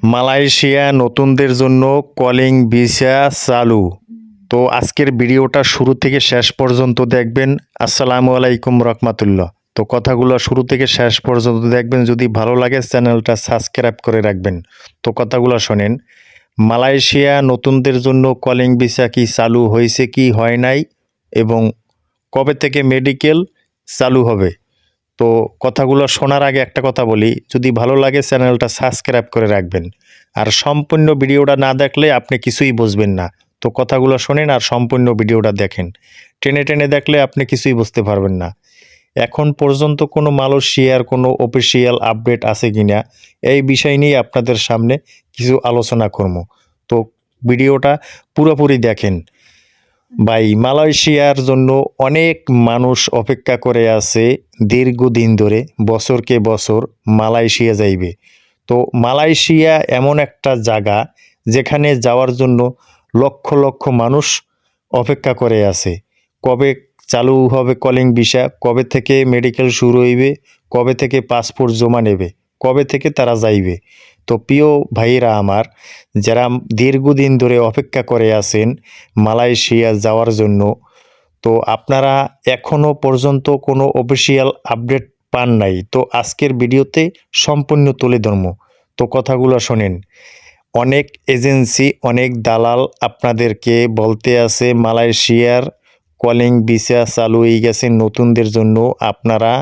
Malaysia নতুনদের জন্য calling visa চালু। তো আজকের ভিডিওটা শুরু থেকে শেষ পর্যন্ত দেখবেন। আসসালামু আলাইকুম রহমাতুল্লাহ। তো কথাগুলো শুরু থেকে শেষ পর্যন্ত দেখবেন। যদি ভালো লাগে চ্যানেলটা সাবস্ক্রাইব করে রাখবেন। তো কথাগুলো শোনেন, মালয়েশিয়া নতুনদের জন্য কলিং ভিসা কি চালু হয়েছে কি হয় নাই এবং কবে থেকে মেডিকেল চালু হবে? তো কথাগুলো শোনার আগে একটা কথা বলি, যদি ভালো লাগে চ্যানেলটা সাবস্ক্রাইব করে রাখবেন। আর সম্পূর্ণ ভিডিওটা না দেখলে আপনি কিছুই বুঝবেন না। তো কথাগুলো শোনেন আর সম্পূর্ণ ভিডিওটা দেখেন। টেনে টেনে দেখলে আপনি কিছুই বুঝতে পারবেন না। এখন পর্যন্ত কোনো মালয়েশিয়ার কোনো অফিসিয়াল আপডেট আছে কি না এই বিষয় নিয়ে আপনাদের সামনে কিছু আলোচনা করব। তো ভিডিওটা পুরোপুরি দেখেন। ভাই, মালয়েশিয়ার জন্য অনেক মানুষ অপেক্ষা করে আছে দীর্ঘদিন ধরে, বছরকে বছর মালয়েশিয়া যাইবে। তো মালয়েশিয়া এমন একটা জায়গা যেখানে যাওয়ার জন্য লক্ষ লক্ষ মানুষ অপেক্ষা করে আছে। কবে চালু হবে কলিং ভিসা কবে থেকে মেডিকেল শুরু হইবে, কবে থেকে পাসপোর্ট জমা নেবে, কবে থেকে তারা যাইবে। তো প্রিয় ভাইরা আমার, যারা দীর্ঘদিন ধরে অপেক্ষা করে আছেন মালয়েশিয়া যাওয়ার জন্য, তো আপনারা এখনও পর্যন্ত কোনো অফিসিয়াল আপডেট পান নাই। তো আজকের ভিডিওতে সম্পূর্ণ তুলে ধর্ম তো কথাগুলো শোনেন। অনেক এজেন্সি অনেক দালাল আপনাদেরকে বলতে আছে মালয়েশিয়ার কলিং ভিসা চালু হয়ে গেছে। নতুনদের জন্য আপনারা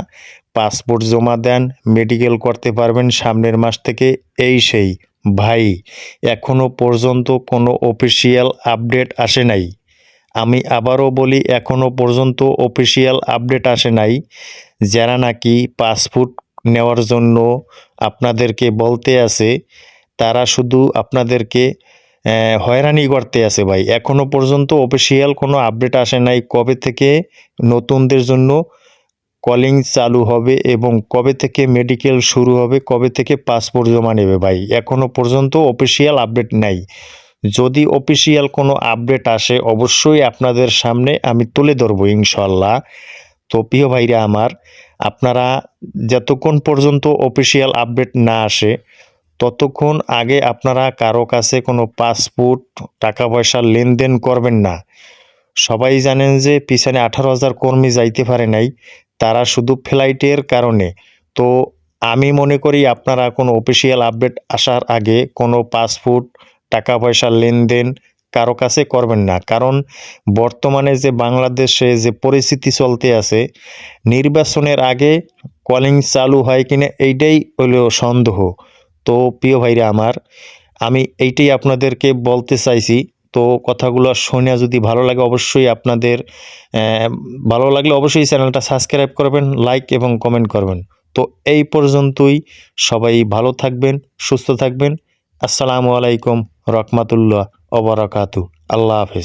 পাসপোর্ট জমা দেন মেডিকেল করতে পারবেন সামনের মাস থেকে। এই সেই, ভাই এখনও পর্যন্ত কোনো অফিসিয়াল আপডেট আসে নাই। আমি আবারও বলি এখনও পর্যন্ত অফিসিয়াল আপডেট আসে নাই। যারা নাকি পাসপোর্ট নেওয়ার জন্য আপনাদেরকে বলতে আছে, তারা শুধু আপনাদেরকে হয়রানি করতে আছে ভাই। এখনও পর্যন্ত অফিসিয়াল কোনো আপডেট আসে নাই কবে থেকে নতুনদের জন্য কলিং চালু হবে এবং কবে থেকে মেডিকেল শুরু হবে, কবে থেকে পাসপোর্ট জমা নেবে ভাই। এখনও পর্যন্ত অফিসিয়াল আপডেট নাই। যদি অফিসিয়াল কোনো আপডেট আসে, অবশ্যই আপনাদের সামনে আমি তুলে ধরবো ইনশাল্লাহ তো প্রিয় ভাইরা আমার, আপনারা যতক্ষণ পর্যন্ত অফিসিয়াল আপডেট না আসে ততক্ষণ আগে আপনারা কারও কাছে কোনো পাসপোর্ট টাকা পয়সার লেনদেন করবেন না। সবাই জানেন যে পিছনে আঠারো হাজার কর্মী যাইতে পারে নাই, তারা শুধু ফ্লাইটের কারণে। তো আমি মনে করি আপনারা কোনো অফিসিয়াল আপডেট আসার আগে কোনো পাসপোর্ট টাকা পয়সার লেনদেন কারও কাছে করবেন না। কারণ বর্তমানে যে বাংলাদেশে যে পরিস্থিতি চলতে আছে, নির্বাচনের আগে কলিং চালু হয় কিনা এইটাই হলো সন্দেহ। তো প্রিয় ভাইরা আমার, আমি এইটাই আপনাদেরকে বলতে চাইছি। তো কথাগুলো শুনে যদি ভালো লাগে অবশ্যই আপনাদের ভালো লাগলে অবশ্যই চ্যানেলটা সাবস্ক্রাইব করবেন, লাইক এবং কমেন্ট করবেন। তো এই পর্যন্তই, সবাই ভালো থাকবেন, সুস্থ থাকবেন। আসসালামু আলাইকুম রহমাতুল্লাহ অবরাকাতু আল্লাহ হাফেজ।